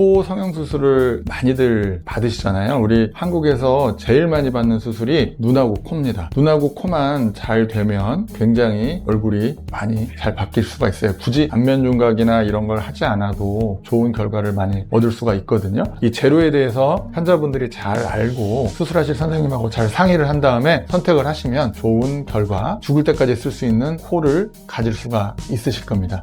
코 성형 수술을 많이들 받으시잖아요. 우리 한국에서 제일 많이 받는 수술이 눈하고 코입니다. 눈하고 코만 잘 되면 굉장히 얼굴이 많이 잘 바뀔 수가 있어요. 굳이 안면 윤곽이나 이런 걸 하지 않아도 좋은 결과를 많이 얻을 수가 있거든요. 이 재료에 대해서 환자분들이 잘 알고 수술하실 선생님하고 잘 상의를 한 다음에 선택을 하시면 좋은 결과, 죽을 때까지 쓸 수 있는 코를 가질 수가 있으실 겁니다.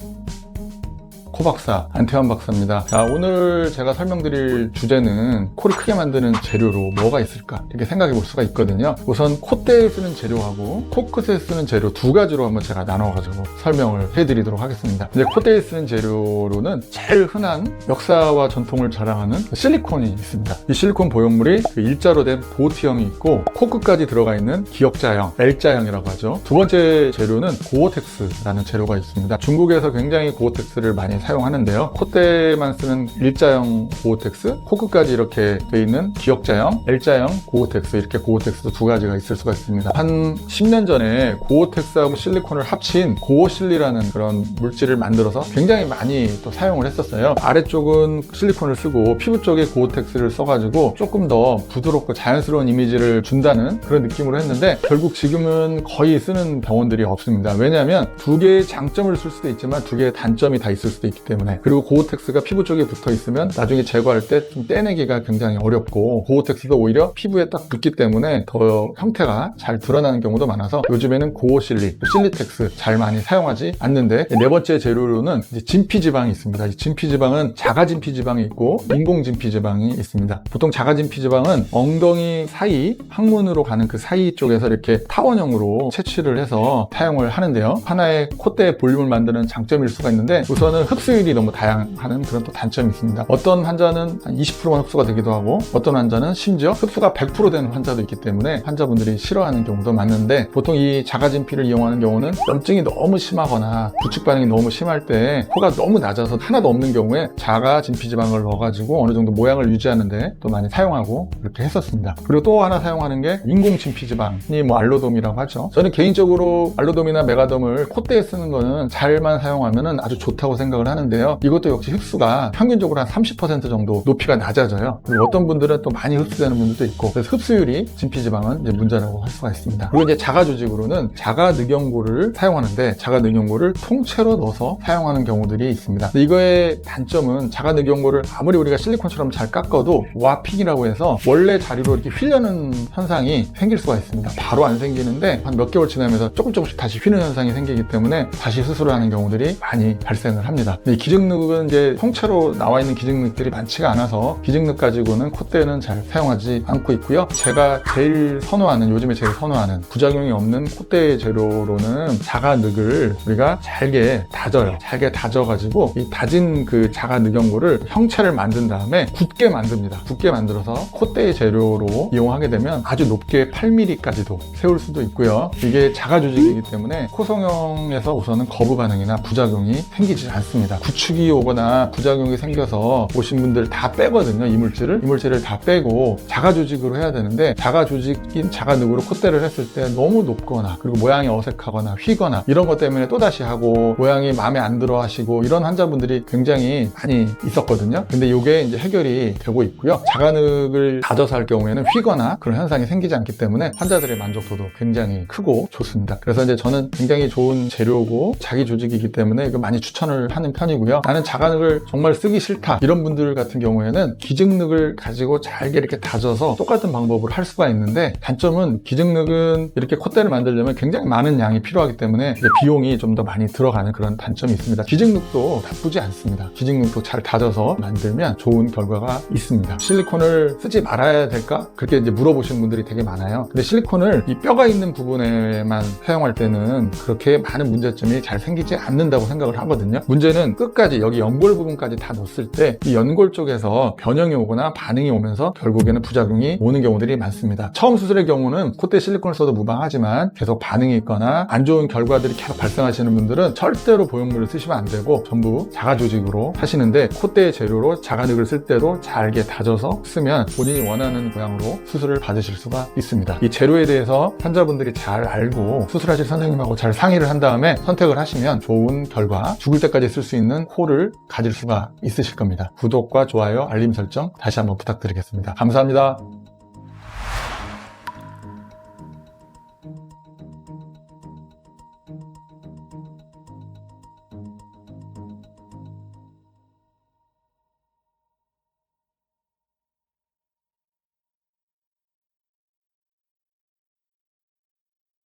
코 박사 안태환 박사입니다. 자, 오늘 제가 설명드릴 주제는 코를 크게 만드는 재료로 뭐가 있을까 이렇게 생각해 볼 수가 있거든요. 우선 콧대에 쓰는 재료하고 코끝에 쓰는 재료 두 가지로 한번 제가 나눠가지고 설명을 해드리도록 하겠습니다. 이제 콧대에 쓰는 재료로는 제일 흔한 역사와 전통을 자랑하는 실리콘이 있습니다. 이 실리콘 보형물이 그 일자로 된 보트형이 있고 코끝까지 들어가 있는 기역자형, L자형이라고 하죠. 두 번째 재료는 고어텍스라는 재료가 있습니다. 중국에서 굉장히 고어텍스를 많이 사용하는데요. 콧대만 쓰는 일자형 고어텍스, 코끝까지 이렇게 돼 있는 기역자형, L자형 고어텍스 이렇게 고어텍스도 두 가지가 있을 수가 있습니다. 한 10년 전에 고어텍스하고 실리콘을 합친 고어실리라는 그런 물질을 만들어서 굉장히 많이 또 사용을 했었어요. 아래쪽은 실리콘을 쓰고 피부 쪽에 고어텍스를 써가지고 조금 더 부드럽고 자연스러운 이미지를 준다는 그런 느낌으로 했는데 결국 지금은 거의 쓰는 병원들이 없습니다. 왜냐하면 두 개의 장점을 쓸 수도 있지만 두 개의 단점이 다 있을 수도 있기 때문에 그리고 고어텍스가 피부 쪽에 붙어 있으면 나중에 제거할 때 좀 떼내기가 굉장히 어렵고 고어텍스도 오히려 피부에 딱 붙기 때문에 더 형태가 잘 드러나는 경우도 많아서 요즘에는 고어실리, 실리텍스 잘 많이 사용하지 않는데 네 번째 재료로는 진피지방이 있습니다. 이 진피지방은 자가진피지방이 있고 인공진피지방이 있습니다. 보통 자가진피지방은 엉덩이 사이 항문으로 가는 그 사이 쪽에서 이렇게 타원형으로 채취를 해서 사용을 하는데요. 하나의 콧대 볼륨을 만드는 장점일 수가 있는데 우선은 흡수 율이 너무 다양한 그런 또 단점이 있습니다. 어떤 환자는 한 20%만 흡수가 되기도 하고 어떤 환자는 심지어 흡수가 100% 되는 환자도 있기 때문에 환자분들이 싫어하는 경우도 많은데 보통 이 자가진 피를 이용하는 경우는 염증이 너무 심하거나 부축 반응이 너무 심할 때 코가 너무 낮아서 하나도 없는 경우에 자가진 피 지방을 넣어가지고 어느 정도 모양을 유지하는데 또 많이 사용하고 이렇게 했었습니다. 그리고 또 하나 사용하는 게 인공진피지방이 뭐 알로돔이라고 하죠. 저는 개인적으로 알로돔이나 메가돔을 콧대에 쓰는 거는 잘만 사용하면 아주 좋다고 생각을 하는데요. 이것도 역시 흡수가 평균적으로 한 30% 정도 높이가 낮아져요. 그리고 어떤 분들은 또 많이 흡수되는 분들도 있고 그래서 흡수율이 진피지방은 이제 문제라고 할 수가 있습니다. 그리고 이제 자가 조직으로는 자가 늑연고를 사용하는데 자가 늑연고를 통째로 넣어서 사용하는 경우들이 있습니다. 이거의 단점은 자가 늑연고를 아무리 우리가 실리콘처럼 잘 깎아도 와픽이라고 해서 원래 자리로 이렇게 휘려는 현상이 생길 수가 있습니다. 바로 안 생기는데 한 몇 개월 지나면서 조금 조금씩 다시 휘는 현상이 생기기 때문에 다시 수술을 하는 경우들이 많이 발생을 합니다. 근데 이 기증늑은 이제 통째로 나와 있는 기증늑들이 많지가 않아서 기증늑 가지고는 콧대는 잘 사용하지 않고 있고요. 제가 제일 선호하는 요즘에 제일 선호하는 부작용이 없는 콧대 재료로는 자가늑을 우리가 잘게 다져요. 잘게 다져가지고 이 다진 그 자가늑연고를 형체를 만든 다음에 굳게 만듭니다. 굳게 만들어서 콧대 재료로 이용하게 되면 아주 높게 8mm까지도 세울 수도 있고요. 이게 자가 조직이기 때문에 코성형에서 우선은 거부 반응이나 부작용이 생기지 않습니다. 구축이 오거나 부작용이 생겨서 오신 분들 다 빼거든요. 이물질을 이물질을 다 빼고 자가 조직으로 해야 되는데 자가 조직인 자가늑으로 콧대를 했을 때 너무 높거나 그리고 모양이 어색하거나 휘거나 이런 것 때문에 또 다시 하고 모양이 마음에 안 들어 하시고 이런 환자분들이 굉장히 많이 있었거든요. 근데 이게 이제 해결이 되고 있고요. 자가늑을 다져서 할 경우에는 휘거나 그런 현상이 생기지 않기 때문에 환자들의 만족도도 굉장히 크고 좋습니다. 그래서 이제 저는 굉장히 좋은 재료고 자기 조직이기 때문에 이거 많이 추천을 하는 편이고요. 나는 자가늑을 정말 쓰기 싫다 이런 분들 같은 경우에는 기증늑을 가지고 잘게 이렇게 다져서 똑같은 방법으로 할 수가 있는데 단점은 기증늑은 이렇게 콧대를 만들려면 굉장히 많은 양이 필요하기 때문에 비용이 좀 더 많이 들어가는 그런 단점이 있습니다. 기증늑도 나쁘지 않습니다. 기증늑도 잘 다져서 만들면 좋은 결과가 있습니다. 실리콘을 쓰지 말아야 될까? 그렇게 이제 물어보시는 분들이 되게 많아요. 근데 실리콘을 이 뼈가 있는 부분에만 사용할 때는 그렇게 많은 문제점이 잘 생기지 않는다고 생각을 하거든요. 문제는 끝까지 여기 연골 부분까지 다 넣었을 때 이 연골 쪽에서 변형이 오거나 반응이 오면서 결국에는 부작용이 오는 경우들이 많습니다. 처음 수술의 경우는 콧대 실리콘을 써도 무방하지만 계속 반응이 있거나 안 좋은 결과들이 계속 발생하시는 분들은 절대로 보형물을 쓰시면 안 되고 전부 자가 조직으로 하시는데 콧대 재료로 자가늑을 쓸 때도 잘게 다져서 쓰면 본인이 원하는 모양으로 수술을 받으실 수가 있습니다. 이 재료에 대해서 환자분들이 잘 알고 수술하실 선생님하고 잘 상의를 한 다음에 선택을 하시면 좋은 결과, 죽을 때까지 쓸 수 있는 코를 가질 수가 있으실 겁니다. 구독과 좋아요, 알림 설정 다시 한번 부탁드리겠습니다. 감사합니다.